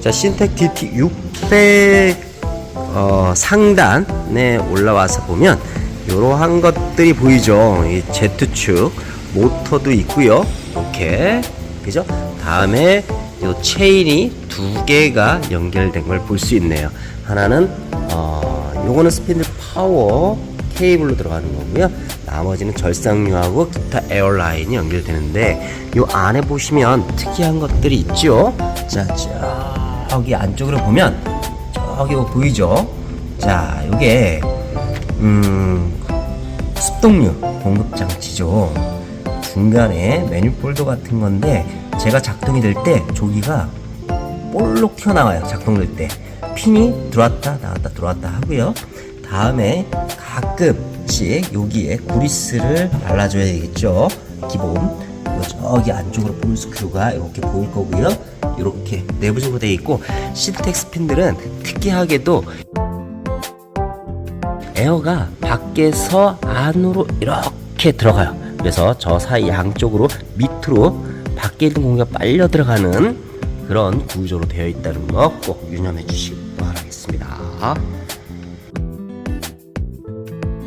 자, 신텍 DT 600 어, 상단에 올라와서 보면 이러한 것들이 보이죠. 이 Z축 모터도 있고요. 이렇게 그죠? 다음에 요 체인이 두 개가 연결된 걸 볼 수 있네요. 하나는 어, 요거는 스핀들 파워 케이블로 들어가는 거고요. 나머지는 절상류하고 기타 에어라인이 연결되는데 요 안에 보시면 특이한 것들이 있죠. 자, 저기 안쪽으로 보면 저기 뭐 보이죠? 자, 요게 음 습동류 공급 장치죠. 중간에 메뉴폴더 같은 건데 제가 작동이 될 때 조기가 볼록 튀어나와요. 작동될 때 핀이 들어왔다 나왔다 들어왔다 하고요. 다음에 가끔씩 여기에 구리스를 발라줘야 되겠죠. 기본 저기 안쪽으로 볼 스크류가 이렇게 보일 거고요. 이렇게 내부적으로 되어 있고 시트텍 스 핀들은 특이하게도 에어가 밖에서 안으로 이렇게 들어가요. 그래서 저 사이 양쪽으로 밑으로 밖에 있는 공기가 빨려 들어가는 그런 구조로 되어 있다는 거 꼭 유념해 주시기 바라겠습니다.